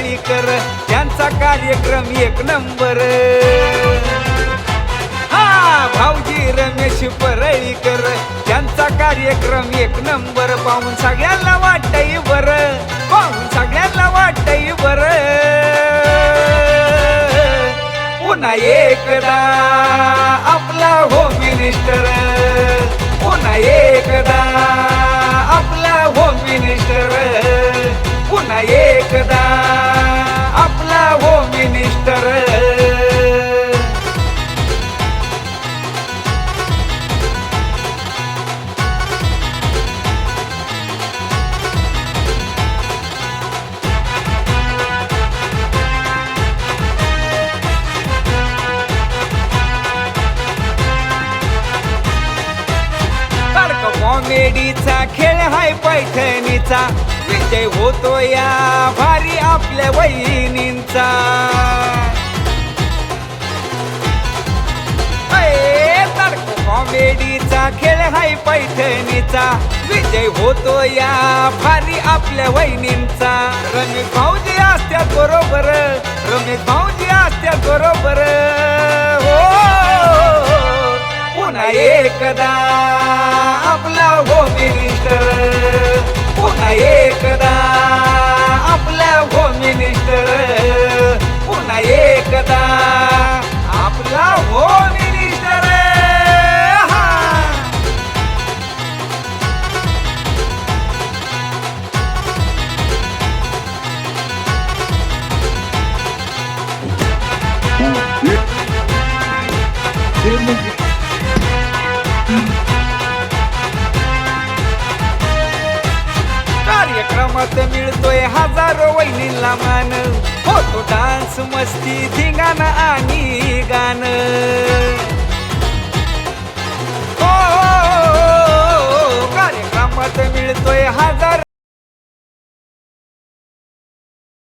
रमेश परळीकर त्यांचा कार्यक्रम एक नंबर. हा भाऊजी रमेश परळीकर त्यांचा कार्यक्रम एक नंबर. पाहून सगळ्यांना वाटतंय बर पाहून सगळ्यांना वाटतंय बर पुन्हा एकदा आपला होम मिनिस्टर पुन्हा एकदा पुन्हा एकदा आपला होम मिनिस्टर कॉमेडीचा खेळ हाय पैठणीचा. विजय होतो या भारी आपल्या वहिनींचा. कॉमेडीचा खेळ हाय पैठणीचा. विजय होतो या भारी आपल्या वहिनींचा. रमेश भाऊजी असत्या बरोबर रमेश भाऊजी असत्या बरोबर. हो पुन्हा एकदा आपला हो मिनिस्टर. पुन्हा कार्यक्रमात मिळतोय हजारो वहिनीला मान होतो डान्स मस्ती धिंगाणा आणि गाणं हो कार्यक्रमात मिळतोय हा